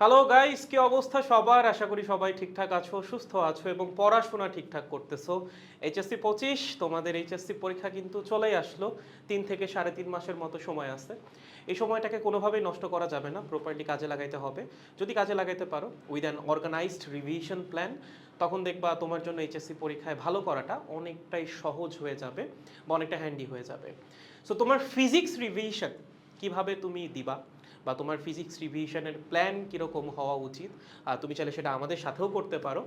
Hello guys কি অবস্থা সবার? আশা করি সবাই ঠিকঠাক আছো, সুস্থ আছো এবং পড়াশোনা ঠিকঠাক করতেছো। এইচএসসি পঁচিশ, তোমাদের এইচএসসি পরীক্ষা কিন্তু চলেই আসলো। তিন থেকে সাড়ে তিন মাসের মতো সময় আছে। এই সময়টাকে কোনোভাবেই নষ্ট করা যাবে না প্রপারলি কাজে লাগাইতে হবে। যদি কাজে লাগাইতে পারো with an organised revision plan তখন দেখবা তোমার জন্য এইচএসসি পরীক্ষায় ভালো করাটা অনেকটাই সহজ হয়ে যাবে বা অনেকটা হ্যান্ডি হয়ে যাবে। সো তোমার ফিজিক্স রিভিশন কীভাবে তুমি দিবা? বা তোমার ফিজিক্স রিভিশনের প্ল্যান কীরকম হওয়া উচিত আর তুমি চাইলে সেটা আমাদের সাথেও করতে পারো।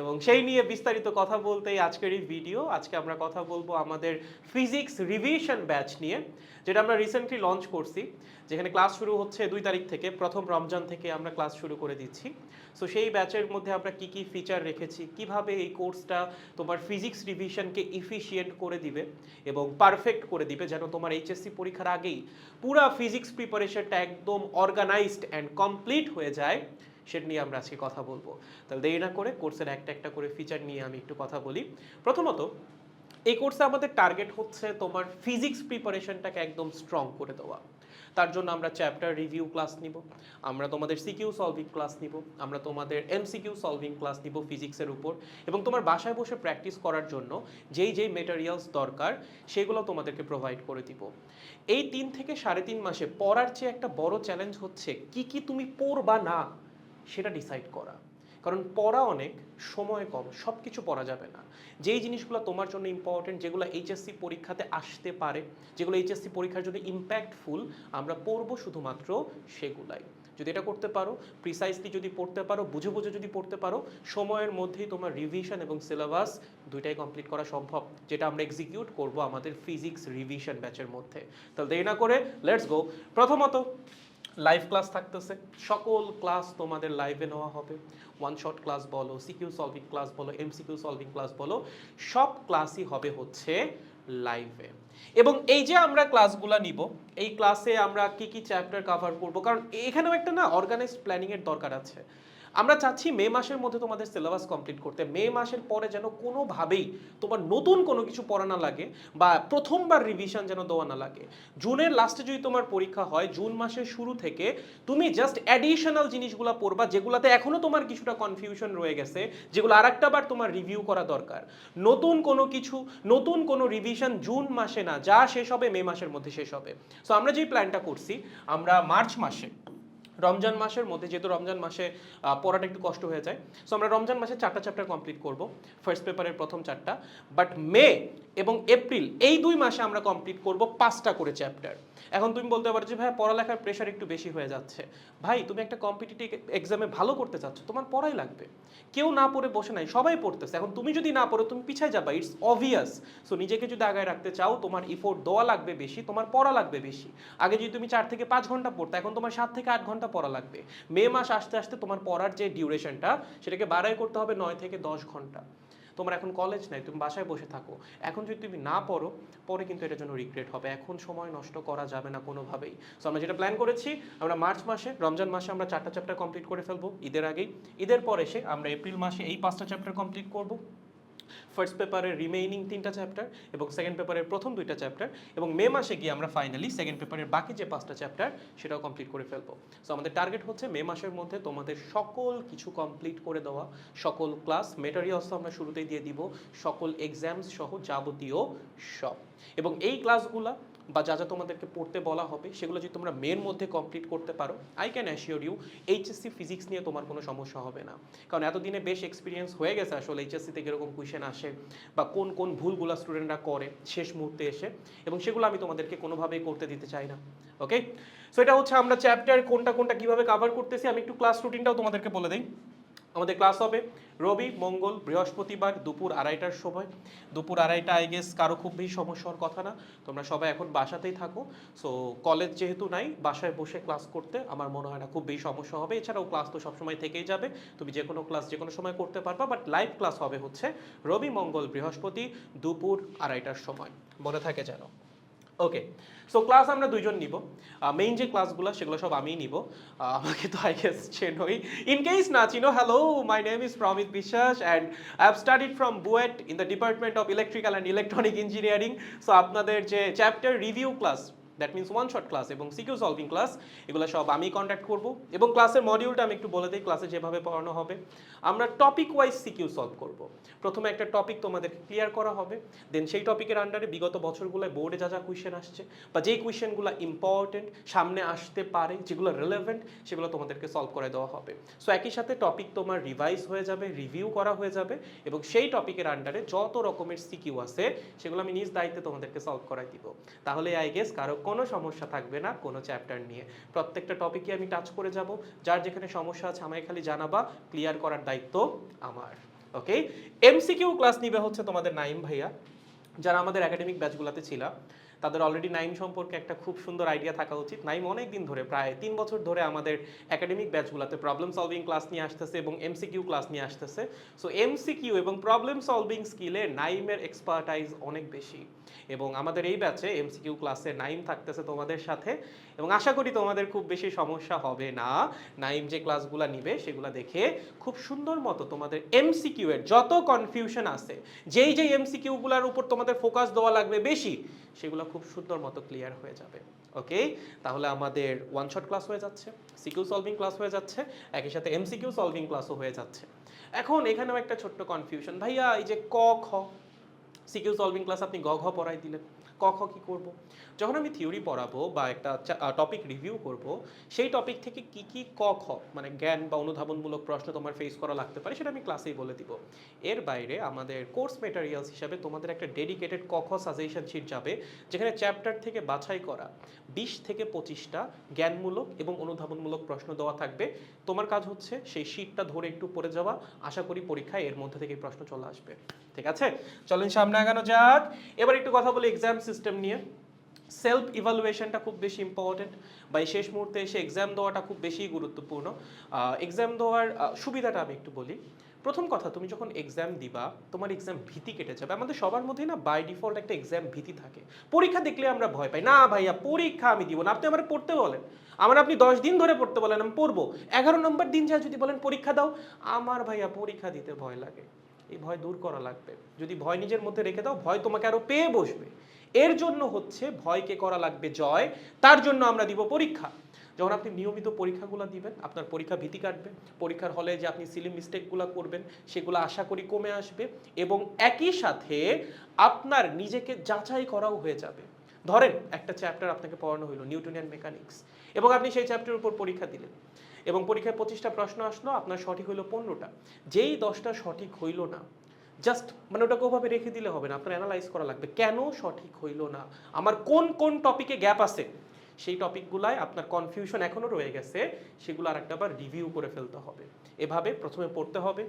এবং সেই নিয়ে বিস্তারিত কথা বলতেই আজকের এই ভিডিও আজকে আমরা কথা বলব আমাদের ফিজিক্স রিভিশন ব্যাচ নিয়ে, যেটা আমরা রিসেন্টলি লঞ্চ করছি। যেখানে ক্লাস শুরু হচ্ছে দুই তারিখ থেকে, প্রথম রমজান থেকে আমরা ক্লাস শুরু করে দিচ্ছি। সো সেই ব্যাচের মধ্যে আমরা কি কি ফিচার রেখেছি, কীভাবে এই কোর্সটা তোমার ফিজিক্স রিভিশনকে ইফিশিয়েন্ট করে দিবে এবং পারফেক্ট করে দিবে যেন তোমার এইচএসসি পরীক্ষার আগেই পুরা ফিজিক্স প্রিপারেশনটা একদম অর্গানাইজড অ্যান্ড কমপ্লিট হয়ে যায়, সেটা নিয়ে আমরা আজকে কথা বলব। তাহলে দেরি না করে কোর্সের একটা একটা করে ফিচার নিয়ে আমি একটু কথা বলি। প্রথমত, এই কোর্সে আমাদের টার্গেট হচ্ছে তোমার ফিজিক্স প্রিপারেশনটাকে একদম স্ট্রং করে দেওয়া। তার জন্য আমরা চ্যাপ্টার রিভিউ ক্লাস নিব, আমরা তোমাদের সিকিউ সলভিং ক্লাস নিব, আমরা তোমাদের এমসিকিউ সলভিং ক্লাস নিব ফিজিক্সের উপর, এবং তোমার বাসায় বসে প্র্যাকটিস করার জন্য যেই যেই মেটেরিয়ালস দরকার সেগুলো তোমাদেরকে প্রোভাইড করে দিব। এই তিন থেকে সাড়ে তিন মাসে পড়ার চেয়ে একটা বড় চ্যালেঞ্জ হচ্ছে কি কি তুমি পড়বা না সেটা ডিসাইড করা। কারণ পড়া অনেক, সময় কম সব কিছু পড়া যাবে না। যেই জিনিসগুলো তোমার জন্য ইম্পর্টেন্ট যেগুলো এইচএসসি পরীক্ষাতে আসতে পারে, যেগুলো এইচএসসি পরীক্ষার জন্য ইম্প্যাক্টফুল আমরা পড়ব শুধুমাত্র সেগুলাই। যদি এটা করতে পারো প্রিসাইসলি যদি পড়তে পারো, বুঝে বুঝে যদি পড়তে পারো, সময়ের মধ্যেই তোমার রিভিশন এবং সিলেবাস দুইটাই কমপ্লিট করা সম্ভব, যেটা আমরা এক্সিকিউট করব আমাদের ফিজিক্স রিভিশন ব্যাচের মধ্যে। তাহলে দেরি না করে লেটস গো প্রথমত লাইভ ক্লাস থাকতেছে। সকল ক্লাস তোমাদের লাইভে নেওয়া হবে। ওয়ান শট ক্লাস বলো সিকিউ সলভিং ক্লাস বলো এমসিকিউ সলভিং ক্লাস বলো, সব ক্লাসই হবে হচ্ছে লাইভে এবং এই যে আমরা ক্লাসগুলো নিব, এই ক্লাসে আমরা কি কি চ্যাপ্টার কভার করব? কারণ এখানেও একটা না অর্গানাইজড প্ল্যানিং এর দরকার আছে। আমরা চাচ্ছি মে মাসের মধ্যে তোমাদের সিলেবাস কমপ্লিট করতে। মে মাসের পরে যেন কোনোভাবেই তোমার নতুন কোনো কিছু পড়া না লাগে বা প্রথমবার রিভিশন যেন দেওয়া না লাগে। জুনের লাস্টে যদি তোমার পরীক্ষা হয়, জুন মাসের শুরু থেকে তুমি জাস্ট অ্যাডিশনাল জিনিসগুলো পড়বা যেগুলোতে এখনও তোমার কিছুটা কনফিউশন রয়ে গেছে, যেগুলো আর একটা বার তোমার রিভিউ করা দরকার। নতুন কোনো কিছু, নতুন কোনো রিভিশন জুন মাসে না, যা শেষ হবে মে মাসের মধ্যে শেষ হবে। সো আমরা যেই প্ল্যানটা করছি, আমরা মার্চ মাসে রমজান মাসের মধ্যে, যেহেতু রমজান মাসে পড়াটা একটু কষ্ট হয়ে যায় সো আমরা রমজান মাসে চারটা চ্যাপ্টার কমপ্লিট করব ফার্স্ট পেপারের প্রথম চারটা বাট মে এবং এপ্রিল, এই দুই মাসে আমরা কমপ্লিট করব পাঁচটা করে চ্যাপ্টার এখন তুমি বলতে পারো যে, ভাই, পড়ালেখার প্রেশার একটু বেশি হয়ে যাচ্ছে। ভাই, তুমি একটা কম্পিটিটিভ এক্সামে ভালো করতে চাচ্ছ, তোমার পড়াই লাগবে। কেউ না পড়ে বসে নাই, সবাই পড়তেছে। এখন তুমি যদি না পড়ো, তুমি পিছায় যাবা ইটস অবভিয়াস সো নিজেকে যদি আগায় রাখতে চাও, তোমার ইফোর্ট দেওয়া লাগবে বেশি, তোমার পড়া লাগবে বেশি। আগে যদি তুমি চার থেকে পাঁচ ঘণ্টা পড়তে, এখন তোমার সাত থেকে আট ঘণ্টা পড়া লাগবে। মে মাস আসতে আসতে তোমার পড়ার যে ডিউরেশনটা সেটাকে বাড়াই করতে হবে নয় থেকে দশ ঘণ্টা। তোমার এখন কলেজ নাই, তুমি বাসায় বসে থাকো। এখন যদি তুমি না পড়ো, পরে কিন্তু এটার জন্য রিগ্রেট হবে। এখন সময় নষ্ট করা যাবে না কোনোভাবেই। সো আমরা যেটা প্ল্যান করেছি, আমরা মার্চ মাসে রমজান মাসে আমরা চারটা চ্যাপ্টার কমপ্লিট করে ফেলব ঈদের আগেই। ঈদের পর এসে আমরা এপ্রিল মাসে এই পাঁচটা চ্যাপ্টার কমপ্লিট করব। ফার্স্ট পেপারের রিমেইনিং তিনটা চ্যাপ্টার এবং সেকেন্ড পেপারের প্রথম দুইটা চ্যাপ্টার এবং মে মাসে গিয়ে আমরা ফাইনালি সেকেন্ড পেপারের বাকি যে পাঁচটা চ্যাপ্টার সেটাও কমপ্লিট করে ফেলব। সো আমাদের টার্গেট হচ্ছে মে মাসের মধ্যে তোমাদের সকল কিছু কমপ্লিট করে দেওয়া। সকল ক্লাস মেটেরিয়ালস তো আমরা শুরুতেই দিয়ে দিব। সকল এক্সামস সহ যাবতীয় সব। এবং এই ক্লাসগুলা বা যা যা তোমাদেরকে পড়তে বলা হবে, সেগুলো যদি তোমরা মের মধ্যে কমপ্লিট করতে পারো I can assure you HSC physics নিয়ে তোমার কোনো সমস্যা হবে না। কারণ এতদিনে বেশ এক্সপিরিয়েন্স হয়ে গেছে আসলে এইচএসসি থেকে এরকম আসে বা কোন কোন ভুলগুলো স্টুডেন্টরা করে শেষ মুহূর্তে এসে, এবং সেগুলো আমি তোমাদেরকে কোনোভাবেই করতে দিতে চাই না। ওকে সো এটা হচ্ছে আমরা চ্যাপ্টার কোনটা কোনটা কীভাবে কভার করতেছি, আমি একটু ক্লাস রুটিনটাও তোমাদেরকে বলে দিই। আমাদের ক্লাস হবে। রবি, মঙ্গল, বৃহস্পতিবার দুপুর আড়াইটার সময়। দুপুর আড়াইটা আই গেস কারও খুব বেশি সমস্যার কথা না। তোমরা সবাই এখন বাসাতেই থাকো। সো কলেজ যেহেতু নাই, বাসায় বসে ক্লাস করতে আমার মনে হয় না খুব বেশি সমস্যা হবে। এছাড়াও ক্লাস তো সবসময় থেকেই যাবে। তুমি যে কোনো ক্লাস যে কোনো সময় করতে পারবা বাট লাইভ ক্লাস হবে হচ্ছে রবি, মঙ্গল, বৃহস্পতি দুপুর আড়াইটার সময়। মনে থাকে যেন। ওকে সো ক্লাস আমরা দুইজন নিব। মেইন যে ক্লাসগুলো সেগুলো সব আমিই নিব। আমাকে তো আই গেস চেনই। ইন কেস না চিনো hello my name is Pramit Biswas and I have studied from BUET in the department of electrical and electronic engineering so আপনাদের যে chapter review class that means one shot class এবং CQ solving class এগুলো সব আমি contact করব। এবং ক্লাসের মডিউলটা আমি একটু বলে দিই ক্লাসে যেভাবে পড়ানো হবে। আমরা টপিক ওয়াইজ সিকিউ সলভ করব। প্রথমে একটা টপিক তোমাদের ক্লিয়ার করা হবে। দেন সেই টপিকের আন্ডারে বিগত বছরগুলোয় বোর্ডে যা যা কোয়েশ্চেন আসছে বা যেই কোয়েশ্চেনগুলো ইম্পর্টেন্ট সামনে আসতে পারে, যেগুলো রিলেভেন্ট সেগুলো তোমাদেরকে সলভ করে দেওয়া হবে। সো একই সাথে টপিক তোমার রিভাইজ হয়ে যাবে রিভিউ করা হয়ে যাবে এবং সেই টপিকের আন্ডারে যত রকমের সিকিউ আছে, সেগুলো আমি নিজ দায়িত্বে তোমাদেরকে সলভ করাই দিব। তাহলে আই গেস কারও কোনো সমস্যা থাকবে না কোনো চ্যাপ্টার নিয়ে। প্রত্যেকটা টপিকে আমি টাচ করে যাব। যার যেখানে সমস্যা আছে আমায় খালি জানাবা ক্লিয়ার করার দায়িত্ব আমার। ওকে এমসিকিউ ক্লাস নিবে হচ্ছে তোমাদের নাইম ভাইয়া, যারা আমাদের একাডেমিক ব্যাচগুলোতে ছিল। তাদের অলরেডি নাইম সম্পর্কে একটা খুব সুন্দর আইডিয়া থাকা উচিত। নাইম অনেক দিন ধরে, প্রায় তিন বছর ধরে আমাদের একাডেমিক ব্যাচগুলোতে প্রবলেম সলভিং ক্লাস নিয়ে আসতেছে এবং এমসিকিউ ক্লাস নিয়ে আসতেছে। সো এমসিকিউ এবং প্রবলেম সলভিং স্কিলে নাইমের এক্সপার্টাইজ অনেক বেশি। এবং আমাদের এই ব্যাচে এমসিকিউ ক্লাসে নাইম থাকতেছে তোমাদের সাথে। এবং আশা করি তোমাদের খুব বেশি সমস্যা হবে না। নাইম যে ক্লাসগুলো নিবে, সেগুলো দেখে খুব সুন্দর মতো তোমাদের এমসিকিউ এর যত কনফিউশন আছে, যেই যেই এমসিকিউগুলোর উপর তোমাদের ফোকাস দেওয়া লাগবে বেশি, সেগুলো খুব সুন্দর মতো ক্লিয়ার হয়ে যাবে। ওকে? তাহলে আমাদের ওয়ান শট ক্লাস হয়ে যাচ্ছে সিকিউ সলভিং ক্লাস হয়ে যাচ্ছে, একই সাথে এমসিকিউ সলভিং ক্লাসও হয়ে যাচ্ছে। এখন এখানেও একটা ছোট্ট কনফিউশন ভাইয়া, এই যে ক, খ? সিকিউ সলভিং ক্লাস আপনি গ, ঘ পড়াই দিলেন। ক, খ কি করব? যখন আমি থিওরি পড়াবো বা একটা টপিক রিভিউ করব, সেই টপিক থেকে কি কি ক, খ মানে জ্ঞান বা অনুধাবনমূলক প্রশ্ন তোমার ফেস করা লাগতে পারে, সেটা আমি ক্লাসেই বলে দিব। এর বাইরে আমাদের কোর্স মেটেরিয়ালস হিসাবে তোমাদের একটা ডেডিকেটেড ক, খ সাজেশন শিট যাবে, যেখানে চ্যাপ্টার থেকে বাছাই করা, বিশ থেকে পঁচিশটা জ্ঞানমূলক এবং অনুধাবনমূলক প্রশ্ন দেওয়া থাকবে। তোমার কাজ হচ্ছে সেই শিটটা ধরে একটু পড়ে যাওয়া, আশা করি পরীক্ষায় এর মধ্যে থেকে প্রশ্ন চলে আসবে। ঠিক আছে? চলেন সামনে আগানো যাক। এবার একটু কথা বলি এক্সাম সিস্টেম নিয়ে সেলফ ইভালুয়েশনটা খুব বেশি ইম্পর্টেন্ট বা শেষ মুহূর্তে এসে এক্সাম দেওয়াটা খুব বেশি গুরুত্বপূর্ণ। এক্সাম দেওয়ার সুবিধাটা আমি একটু বলি। প্রথম কথা, তুমি যখন এক্সাম দিবা, তোমার এক্সাম ভীতি কেটে যাবে। আমাদের সবার মধ্যেই না বাই ডিফল্ট একটা এক্সাম ভীতি থাকে। পরীক্ষা দেখলে আমরা ভয় পাই, না ভাইয়া, পরীক্ষা আমি দিব না। আপনি আমার পড়তে বলেন। আমার আপনি দশ দিন ধরে পড়তে বলেন, আমি পড়ব। এগারো নম্বর দিন যা যদি বলেন, পরীক্ষা দাও। আমার ভাইয়া, পরীক্ষা দিতে ভয় লাগে। এই ভয় দূর করা লাগবে। যদি ভয় নিজের মধ্যে রেখে দাও, ভয় তোমাকে আরও পেয়ে বসবে। এর জন্য হচ্ছে ভয়কে করা লাগবে জয়, তার জন্য আমরা দিব পরীক্ষা। যখন আপনি নিয়মিত পরীক্ষাগুলো দিবেন, আপনার পরীক্ষা ভীতি কাটবে। পরীক্ষার হলে যে আপনি সিলি মিস্টেকগুলো করবেন, সেগুলো আশা করি কমে আসবে এবং একই সাথে আপনার নিজেকে যাচাই করাও হয়ে যাবে। ধরেন, একটা চ্যাপ্টার আপনাকে পড়ানো হলো নিউটনিয়ান মেকানিক্স এবং আপনি সেই চ্যাপ্টারের উপর পরীক্ষা দিলেন এবং পরীক্ষায় পঁচিশটা প্রশ্ন আসলো, আপনার সঠিক হইল পনেরোটা। যেই দশটা সঠিক হইল না জাস্ট মানে ওটাকে ওভাবে রেখে দিলে হবে না, আপনার অ্যানালাইজ করা লাগবে। কেন সঠিক হইল না? আমার কোন কোন টপিকে গ্যাপ আছে? সেই টপিকগুলায় আপনার কনফিউশন এখনও রয়ে গেছে, সেগুলো আর একটা আবার রিভিউ করে ফেলতে হবে। এভাবে প্রথমে পড়তে হবে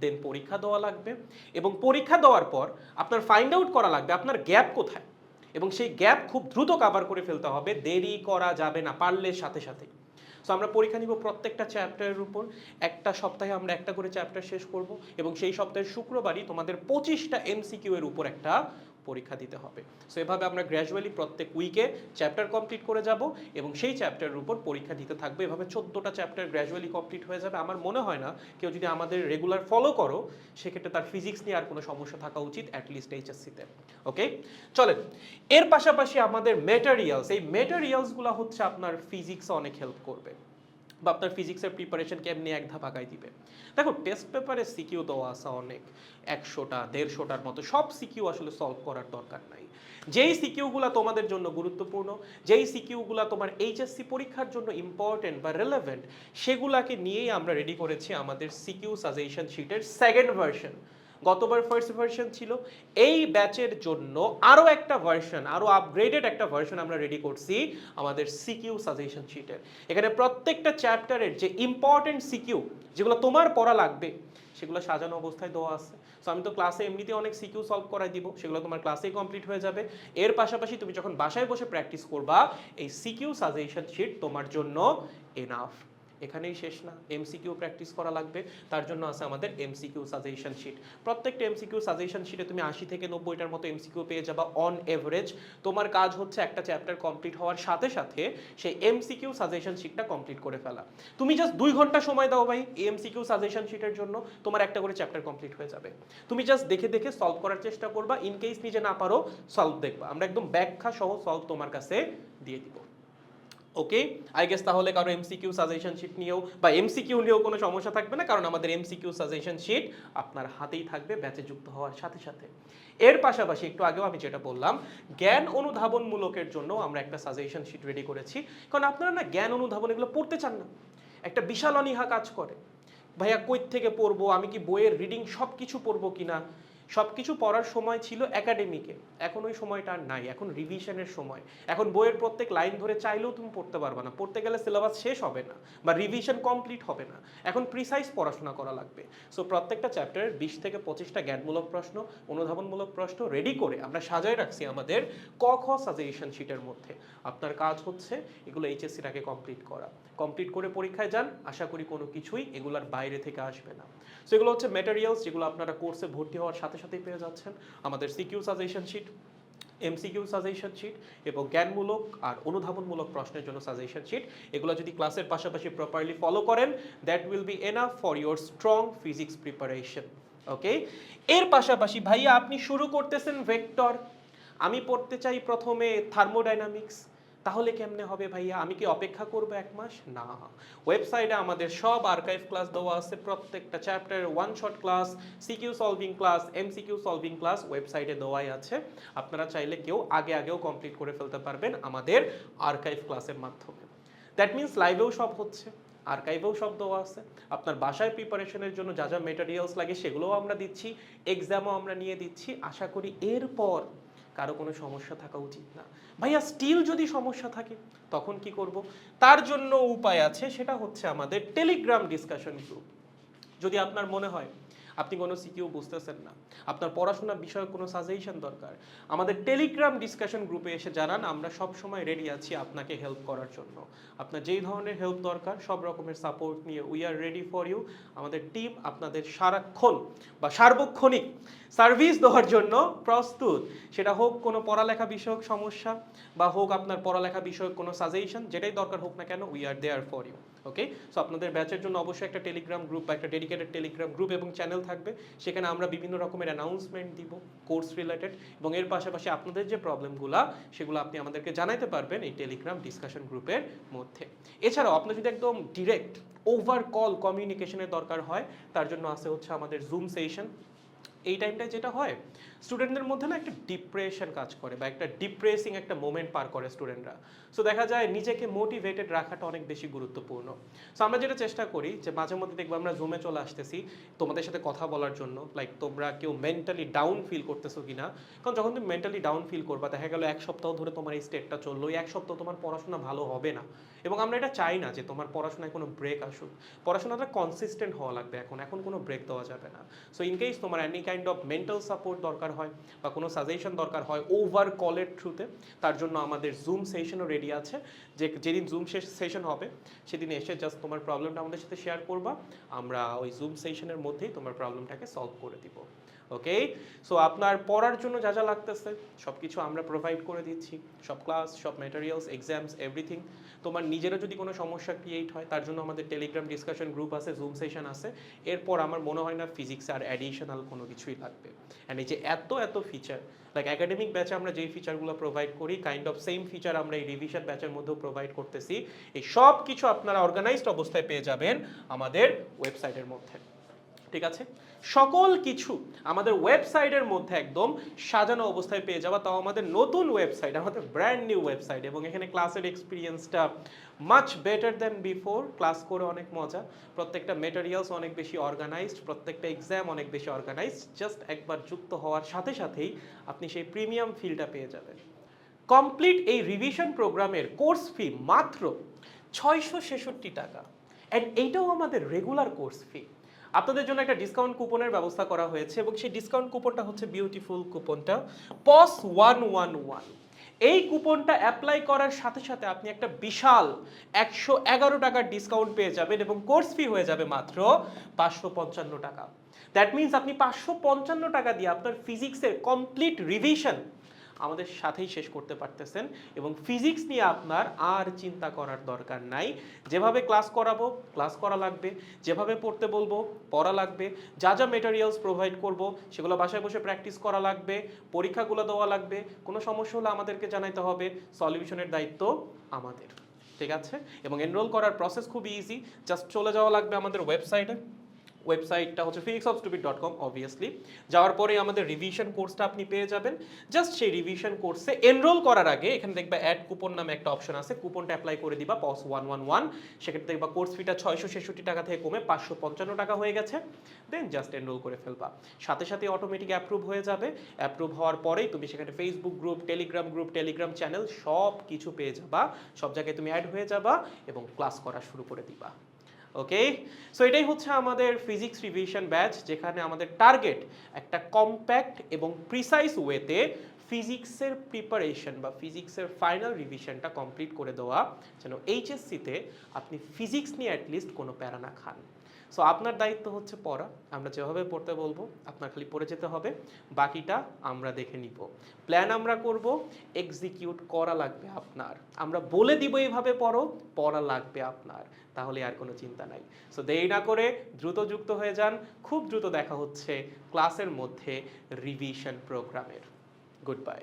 দেন পরীক্ষা দেওয়া লাগবে এবং পরীক্ষা দেওয়ার পর আপনার ফাইন্ড আউট করা লাগবে আপনার গ্যাপ কোথায়। এবং সেই গ্যাপ খুব দ্রুত কাভার করে ফেলতে হবে। দেরি করা যাবে না, পারলে সাথে সাথে সো আমরা পরীক্ষা নিব প্রত্যেকটা চ্যাপ্টারের উপর। একটা সপ্তাহে আমরা একটা করে চ্যাপ্টার শেষ করব এবং সেই সপ্তাহের শুক্রবারই তোমাদের পঁচিশটা এমসিকিউ এর উপর একটা পরীক্ষা দিতে হবে। সো এভাবে আমরা গ্র্যাজুয়ালি প্রত্যেক উইকে চ্যাপ্টার কমপ্লিট করে যাব এবং সেই চ্যাপ্টারের উপর পরীক্ষা দিতে থাকবে। এভাবে চোদ্দোটা চ্যাপ্টার গ্র্যাজুয়ালি কমপ্লিট হয়ে যাবে। আমার মনে হয় না কেউ যদি আমাদের রেগুলার ফলো করো, সেক্ষেত্রে তার ফিজিক্স নিয়ে আর কোনো সমস্যা থাকা উচিত অ্যাটলিস্ট এইচএসসিতে ওকে চলেন। এর পাশাপাশি আমাদের মেটেরিয়ালস এই মেটেরিয়ালসগুলো হচ্ছে আপনার ফিজিক্সে অনেক হেল্প করবে। বা আপনার ফিজিক্সের প্রিপারেশন কেমনি এক ধাপ আগায় দিবে। দেখো টেস্ট পেপারে সিকিউ দেওয়া আসা অনেক, একশোটা, দেড়শোটার মতো, সব সিকিউ আসলে সলভ করার দরকার নাই। যেই সিকিউগুলো তোমাদের জন্য গুরুত্বপূর্ণ, যেই সিকিউগুলো তোমার এইচএসসি পরীক্ষার জন্য ইম্পর্টেন্ট বা রেলেভেন্ট সেগুলাকে নিয়েই আমরা রেডি করেছি আমাদের সিকিউ সাজেশন শিটের সেকেন্ড ভার্সন গতবার ফার্স্ট ভার্সন ছিল। এই ব্যাচের জন্য আরও একটা ভার্সন আরও আপগ্রেডেড একটা ভার্সন আমরা রেডি করছি আমাদের সিকিউ সাজেশন শিটের এখানে প্রত্যেকটা চ্যাপ্টারের যে ইম্পর্টেন্ট সিকিউ যেগুলো তোমার পড়া লাগবে, সেগুলো সাজানো অবস্থায় দেওয়া আছে। সো আমি তো ক্লাসে এমনিতে অনেক সিকিউ সলভ করাই দিব, সেগুলো তোমার ক্লাসেই কমপ্লিট হয়ে যাবে। এর পাশাপাশি তুমি যখন বাসায় বসে প্র্যাকটিস করবা, এই সিকিউ সাজেশন শিট তোমার জন্য এনাফ এখানেই শেষ না। এমসিকিউ প্র্যাকটিস করা লাগবে। তার জন্য আছে আমাদের এমসিকিউ সাজেশন শিট প্রত্যেকটা এমসিকিউ সাজেশন শিটে তুমি আশি থেকে নব্বইটার মতো এমসিকিউ পেয়ে যাবা অন এভারেজ তোমার কাজ হচ্ছে একটা চ্যাপ্টার কমপ্লিট হওয়ার সাথে সাথে সেই এমসিকিউ সাজেশন শিটটা কমপ্লিট করে ফেলা। তুমি জাস্ট দুই ঘণ্টা সময় দাও ভাই এমসিকিউ সাজেশন শিটের জন্য। তোমার একটা করে চ্যাপ্টার কমপ্লিট হয়ে যাবে। তুমি জাস্ট দেখে দেখে সলভ করার চেষ্টা করবা। ইন কেস নিজে না পারো সলভ দেখবা। আমরা একদম ব্যাখ্যা সহ সলভ তোমার কাছে দিয়ে দিব। ওকে আই গেস তাহলে কারও এমসিকিউ সাজেশন শিট নিয়েও বা এমসিকিউ নিয়েও কোনো সমস্যা থাকবে না, কারণ আমাদের এমসিকিউ সাজেশন শিট আপনার হাতেই থাকবে ব্যাচে যুক্ত হওয়ার সাথে সাথে। এর পাশাপাশি একটু আগেও আমি যেটা বললাম, জ্ঞান অনুধাবনমূলকের জন্য আমরা একটা সাজেশন শিট রেডি করেছি। কারণ আপনারা না জ্ঞান অনুধাবন এগুলো পড়তে চান না। একটা বিশাল অনীহা কাজ করে। ভাইয়া কই থেকে পড়ব? আমি কি বইয়ের রিডিং সব কিছু পড়ব কিনা? সব কিছু পড়ার সময় ছিল একাডেমিকে এখন ওই সময়টা আর নাই, এখন রিভিশনের সময়। এখন বইয়ের প্রত্যেক লাইন ধরে চাইলেও তুমি পড়তে পারবে না। পড়তে গেলে সিলেবাস শেষ হবে না বা রিভিশন কমপ্লিট হবে না। এখন প্রিসাইজ পড়াশোনা করা লাগবে। সো প্রত্যেকটা চ্যাপ্টারের বিশ থেকে পঁচিশটা জ্ঞানমূলক প্রশ্ন, অনুধাবনমূলক প্রশ্ন রেডি করে আমরা সাজায় রাখছি আমাদের ক, খ সাজেশন শিটের মধ্যে। আপনার কাজ হচ্ছে এগুলো এইচএসসির আগে কমপ্লিট করা। কমপ্লিট করে পরীক্ষায় যান, আশা করি কোনো কিছুই এগুলার বাইরে থেকে আসবে না। সো এগুলো হচ্ছে ম্যাটেরিয়ালস যেগুলো আপনারা কোর্সে ভর্তি হওয়ার সাথে সাথেই পেয়ে যাচ্ছেন। আমাদের CQ suggestion sheet MCQ suggestion sheet এবং জ্ঞানমূলক আর অনুধাবনমূলক প্রশ্নের জন্য সাজেশন শিট এগুলো যদি ক্লাসের পাশাপাশি প্রপারলি ফলো করেন that will be enough for your strong physics preparation okay এর পাশাপাশি ভাইয়া, আপনি শুরু করতেছেন ভেক্টর আমি পড়তে চাই প্রথমে থার্মোডাইনামিক্স তাহলে কেমনে হবে ভাইয়া? আমি কি অপেক্ষা করব এক মাস? না। ওয়েবসাইটে আমাদের সব আর্কাইভ ক্লাস দেওয়া আছে, প্রত্যেকটা চ্যাপ্টারের one shot class CQ solving class MCQ solving class ওয়েবসাইটে দেওয়াই আছে। আপনারা চাইলে কেউ আগে আগেও কমপ্লিট করে ফেলতে পারবেন আমাদের আর্কাইভ ক্লাসের মাধ্যমে। দ্যাট মিনস লাইভেও সব হচ্ছে আর্কাইভেও সব দেওয়া আছে। আপনার বাসায় প্রিপারেশনের জন্য যা যা মেটেরিয়ালস লাগে সেগুলোও আমরা দিচ্ছি এক্সামও আমরা নিয়ে দিচ্ছি। আশা করি এরপর কারও কোনো সমস্যা থাকা উচিত না। ভাইয়া স্টিল যদি সমস্যা থাকে, তখন কি করব? তার জন্য উপায় আছে, সেটা হচ্ছে আমাদের টেলিগ্রাম ডিসকাশন গ্রুপ যদি আপনার মনে হয়, আপনি কোনো সিকিউ বুঝতেছেন না, আপনার পড়াশোনা বিষয়ে কোনো সাজেশন দরকার, আমাদের টেলিগ্রাম ডিসকাশন গ্রুপে এসে জানান, আমরা সব সময় রেডি আছি আপনাকে হেল্প করার জন্য। আপনার যেই ধরনের হেল্প দরকার, সব রকমের সাপোর্ট নিয়ে we are ready for you আমাদের টিম আপনাদের সারাক্ষণ বা সার্বক্ষণিক সার্ভিস দেওয়ার জন্য প্রস্তুত। সেটা হোক কোনো পড়ালেখা বিষয়ক সমস্যা বা হোক আপনার পড়ালেখা বিষয়ক কোনো সাজেশন যেটাই দরকার হোক না কেন we are there for you okay so আপনাদের ব্যাচের জন্য অবশ্যই একটা টেলিগ্রাম গ্রুপ বা একটা ডেডিকেটেড টেলিগ্রাম গ্রুপ এবং চ্যানেল থাকবে। সেখানে আমরা বিভিন্ন রকমের অ্যানাউন্সমেন্ট দিব কোর্স রিলেটেড এবং এর পাশাপাশি আপনাদের যে প্রবলেমগুলো সেগুলো আপনি আমাদেরকে জানাইতে পারবেন এই টেলিগ্রাম ডিসকাশন গ্রুপের মধ্যে। এছাড়াও, আপনি যদি একদম ডিরেক্ট ওভার কল কমিউনিকেশনের দরকার হয়, তার জন্য আছে হচ্ছে আমাদের জুম সেশন এই টাইমটায় যেটা হয় স্টুডেন্টদের মধ্যে না একটা ডিপ্রেশন কাজ করে বা একটা ডিপ্রেসিং একটা মোমেন্ট পার করে স্টুডেন্টরা সো দেখা যায় নিজেকে মোটিভেটেড রাখাটা অনেক বেশি গুরুত্বপূর্ণ। সো আমরা যেটা চেষ্টা করি যে মাঝে মধ্যে দেখব আমরা জুমে চলে আসতেছি তোমাদের সাথে কথা বলার জন্য লাইক তোমরা কেউ মেন্টালি ডাউন ফিল করতেছো কি না কারণ যখন তুমি মেন্টালি ডাউন ফিল করবা, দেখা গেল এক সপ্তাহ ধরে তোমার এই স্টেটটা চলল এক সপ্তাহ তোমার পড়াশোনা ভালো হবে না। এবং আমরা এটা চাই না যে তোমার পড়াশোনায় কোনো ব্রেক আসুক। পড়াশোনাটা কনসিস্টেন্ট হওয়া লাগবে এখন। এখন কোনো ব্রেক দেওয়া যাবে না। সো ইন কেস তোমার any kind of mental support দরকার হয় বা কোনো সাজেশন দরকার হয় ওভার কলের থ্রুতে তার জন্য আমাদের জুম সেশনও রেডি আছে। যে যেদিন জুম সেশন হবে, সেদিন এসে জাস্ট তোমার প্রবলেমটা আমাদের সাথে শেয়ার করবা। আমরা ওই জুম সেশনের মধ্যেই তোমার প্রবলেমটাকে সলভ করে দিব। ওকে সো আপনার পড়ার জন্য যা যা লাগতেছে সব কিছু আমরা প্রোভাইড করে দিচ্ছি। সব ক্লাস সব ম্যাটেরিয়ালস এক্সামস এভরিথিং তোমার নিজেরও যদি কোনো সমস্যা ক্রিয়েট হয়, তার জন্য আমাদের টেলিগ্রাম ডিসকাশন গ্রুপ আছে জুম সেশন আছে। এরপর আমার মনে হয় না ফিজিক্স আর অ্যাডিশনাল কোনো কিছুই লাগবে। অ্যান্ড এই যে এত এত ফিচার লাইক একাডেমিক ব্যাচে আমরা যেই ফিচারগুলো প্রোভাইড করি কাইন্ড অফ সেম ফিচার আমরা এই রিভিশন ব্যাচের মধ্যেও প্রোভাইড করতেছি। এই সব কিছু আপনারা অর্গানাইজড অবস্থায় পেয়ে যাবেন আমাদের ওয়েবসাইটের মধ্যে। ঠিক আছে? সকল কিছু আমাদের ওয়েবসাইটের মধ্যে একদম সাজানো অবস্থায় পেয়ে যাওয়া তাও আমাদের নতুন ওয়েবসাইট আমাদের ব্র্যান্ড নিউ ওয়েবসাইট এবং এখানে ক্লাসের এক্সপিরিয়েন্সটা much better than before class করে অনেক মজা। প্রত্যেকটা মেটেরিয়ালস অনেক বেশি অর্গানাইজড প্রত্যেকটা এক্সাম অনেক বেশি অর্গানাইজড জাস্ট একবার যুক্ত হওয়ার সাথে সাথেই আপনি সেই প্রিমিয়াম ফিলটা পেয়ে যাবেন। কমপ্লিট এই রিভিশন প্রোগ্রামের কোর্স ফি মাত্র ছয়শো ছেষট্টি টাকা। অ্যান্ড এইটাও আমাদের রেগুলার কোর্স ফি আপনাদের জন্য একটা ডিসকাউন্ট কুপনের ব্যবস্থা করা হয়েছে এবং সেই ডিসকাউন্ট কুপনটা হচ্ছে বিউটিফুল কুপনটা পস ওয়ান ওয়ান ওয়ান এই কুপনটা অ্যাপ্লাই করার সাথে সাথে আপনি একটা বিশাল একশো এগারো টাকার ডিসকাউন্ট পেয়ে যাবেন এবং কোর্স ফি হয়ে যাবে মাত্র পাঁচশো পঞ্চান্ন টাকা। দ্যাট মিন্স আপনি পাঁচশো পঞ্চান্ন টাকা দিয়ে আপনার ফিজিক্সের কমপ্লিট রিভিশন আমাদের সাথেই শেষ করতে পারতেছেন এবং ফিজিক্স নিয়ে আপনার আর চিন্তা করার দরকার নাই। যেভাবে ক্লাস করাবো ক্লাস করা লাগবে। যেভাবে পড়তে বলব, পড়া লাগবে। যা যা মেটেরিয়ালস প্রোভাইড করব, সেগুলো বাসায় বসে প্র্যাকটিস করা লাগবে, পরীক্ষাগুলো দেওয়া লাগবে। কোনো সমস্যা হলে আমাদেরকে জানাইতে হবে। সলিউশনের দায়িত্ব আমাদের। ঠিক আছে? এবং এনরোল করার প্রসেস খুব ইজি জাস্ট চলে যাওয়া লাগবে আমাদের ওয়েবসাইটে ওয়েবসাইটটা হচ্ছে physics of stupid dot com obviously যাওয়ার পরে আমাদের রিভিশন কোর্সটা আপনি পেয়ে যাবেন। জাস্ট সেই রিভিশন কোর্সে এনরোল করার আগে এখানে দেখবা অ্যাড কুপন নামে একটা অপশন আছে। কুপনটা অ্যাপ্লাই করে দিবা পস ওয়ান ওয়ান ওয়ান সেক্ষেত্রে দেখবা কোর্স ফিটা ছয়শো ছেষট্টি টাকা থেকে কমে পাঁচশো পঞ্চান্ন টাকা হয়ে গেছে। দেন জাস্ট এনরোল করে ফেলবা। সাথে সাথে অটোমেটিক অ্যাপ্রুভ হয়ে যাবে। অ্যাপ্রুভ হওয়ার পরেই তুমি সেখানে Facebook group Telegram group Telegram channel সব কিছু পেয়ে যাবা। সব জায়গায় তুমি অ্যাড হয়ে যাবা এবং ক্লাস করা শুরু করে দিবা। ওকে সো এটাই হচ্ছে আমাদের ফিজিক্স রিভিশন ব্যাচ যেখানে আমাদের টার্গেট একটা কম্প্যাক্ট এবং প্রিসাইজ ওয়েতে ফিজিক্সের প্রিপারেশন বা ফিজিক্সের ফাইনাল রিভিশনটা কমপ্লিট করে দেওয়া, যেন এইচএসসিতে আপনি ফিজিক্স নিয়ে অ্যাটলিস্ট কোনো প্যারা না খান। সো আপনার দায়িত্ব হচ্ছে পড়া। আমরা যেভাবে পড়তে বলব, আপনার খালি পড়ে যেতে হবে। বাকিটা আমরা দেখে নিব। প্ল্যান আমরা করব এক্সিকিউট করা লাগবে আপনার। আমরা বলে দিব এইভাবে পড়ো, পড়া লাগবে আপনার। তাহলে আর কোনো চিন্তা নাই। সো দেরি না করে দ্রুত যুক্ত হয়ে যান। খুব দ্রুত দেখা হচ্ছে ক্লাসের মধ্যে রিভিশন প্রোগ্রামের গুড বাই